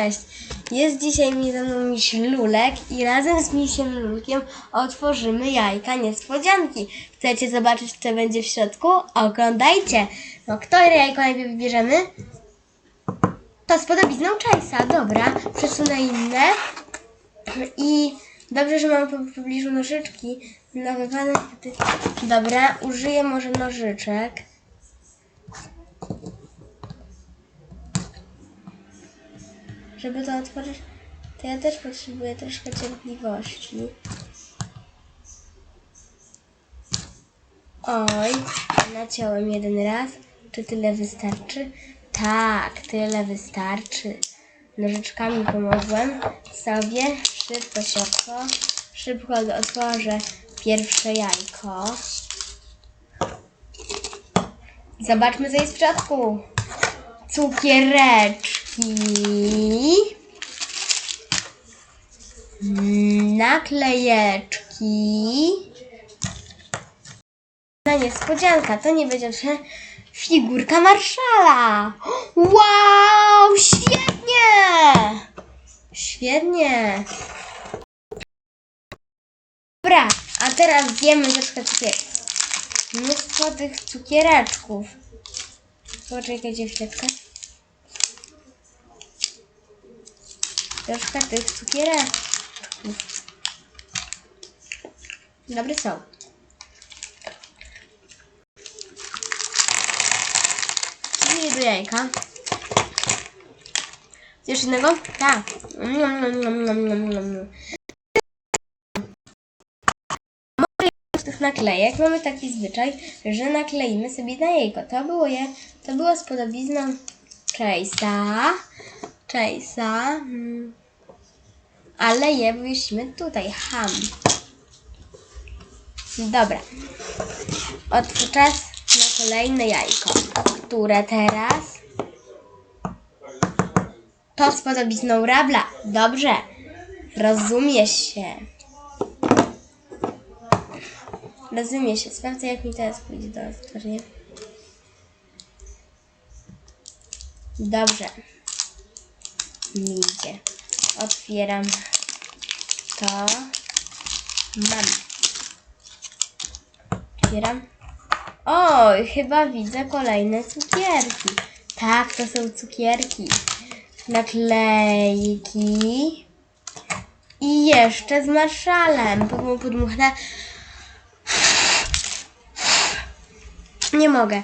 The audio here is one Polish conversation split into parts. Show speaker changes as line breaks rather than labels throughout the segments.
cześć! Jest dzisiaj mi ze mną miś Lulek i razem z misiem Lulkiem otworzymy jajka niespodzianki. Chcecie zobaczyć, co będzie w środku? Oglądajcie! No, które jajko najpierw wybierzemy? To z podobizną Chase'a, dobra. Przesunę inne. I dobrze, że mam w pobliżu nożyczki. Na wypadek, gdy... Dobra, użyję może nożyczek. Żeby to otworzyć, to ja też potrzebuję troszkę cierpliwości. Oj, naciąłem jeden raz. Czy tyle wystarczy? Tak, tyle wystarczy. Nożyczkami pomogłem sobie. Szybko, szybko. Szybko otworzę pierwsze jajko. Zobaczmy, co jest w środku. Cukiereczki. Naklejeczki. Na niespodzianka, to nie będzie że figurka marszala. Wow, świetnie! Świetnie. Dobra, a teraz zjemy troszkę cukierki. Mnóstwo tych cukiereczków. Poczekajcie chwileczkę. Troszkę tych cukiereczków. Dobry są. I do jajka. Chcesz innego? Tak. Z tych naklejek mamy taki zwyczaj, że nakleimy sobie na jajko. To było je, to było z podobizną Chase'a. Chase'a. mm. Ale je wyślimy tutaj. Ham. Dobra. Od na kolejne jajko. Które teraz? To z podobizną rabla. Dobrze. Rozumie się. Rozumie się. Sprawdzę, jak mi teraz pójdzie do otworzenia. Dobrze. Mi idzie. Otwieram to. Mam. Otwieram. Oj, chyba widzę kolejne cukierki. Tak, to są cukierki. Naklejki. I jeszcze z marszalem. Podmuchnę. Nie mogę.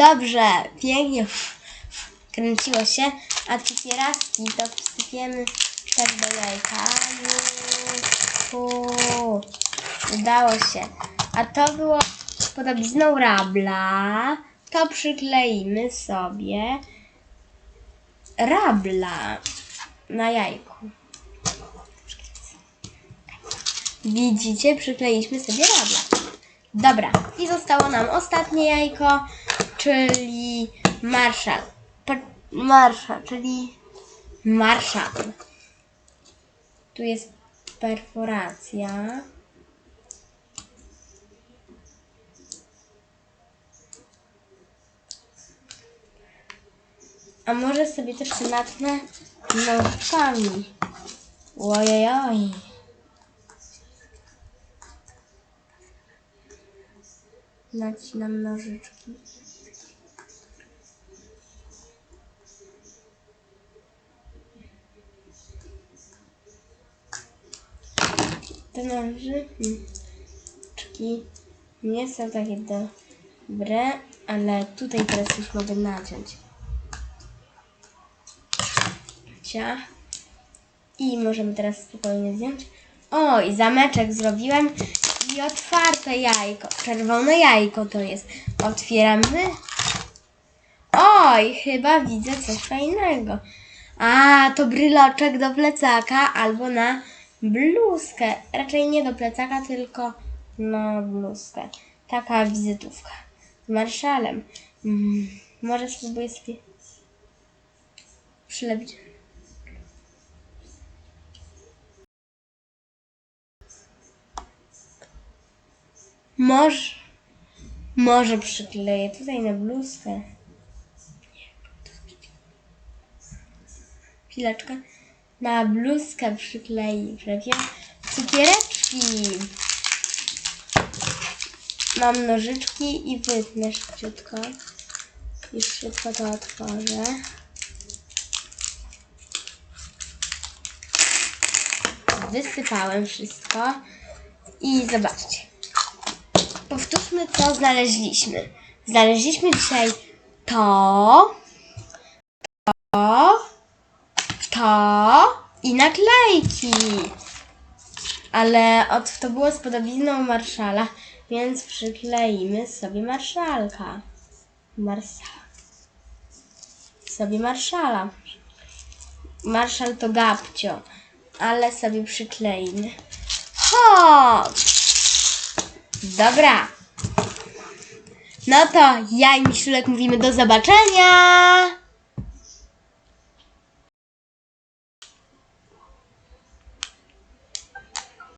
Dobrze, pięknie kręciło się, a cukierki to wsypiemy też do jajka. Udało się. A to było podobizną rabla. To przykleimy sobie rabla na jajku. Widzicie, przykleiliśmy sobie rabla. Dobra, i zostało nam ostatnie jajko, czyli marszal. Per- Marszal, czyli marszal. Tu jest perforacja. A może sobie też natnę nożkami. Ojojoj. Nacinam nożyczki. Te nożyczki nie są takie dobre, ale tutaj teraz już mogę naciąć. Cia. I możemy teraz spokojnie zdjąć. O, i zameczek zrobiłem. I otwarte jajko. Czerwone jajko to jest. Otwieramy. Oj, chyba widzę coś fajnego. A, to bryloczek do plecaka albo na bluzkę. Raczej nie do plecaka, tylko na bluzkę. Taka wizytówka. Z marszalem. Mm, może spróbuję sobie przylepić. Może, może przykleję tutaj na bluzkę. Chwileczkę. Na bluzkę przykleję przecież cukiereczki. Mam nożyczki i wytnę szybciutko. Już szybko to otworzę. Wysypałem wszystko. I zobaczcie. Powtórzmy, co znaleźliśmy. Znaleźliśmy dzisiaj to, to i naklejki. Ale od, to było z podobizną marszala, więc przykleimy sobie marszalka. Marsa. Sobie marszala. Marszal to gabcio, ale sobie przykleimy. Hop! Dobra. No to ja i Misiulek mówimy do zobaczenia.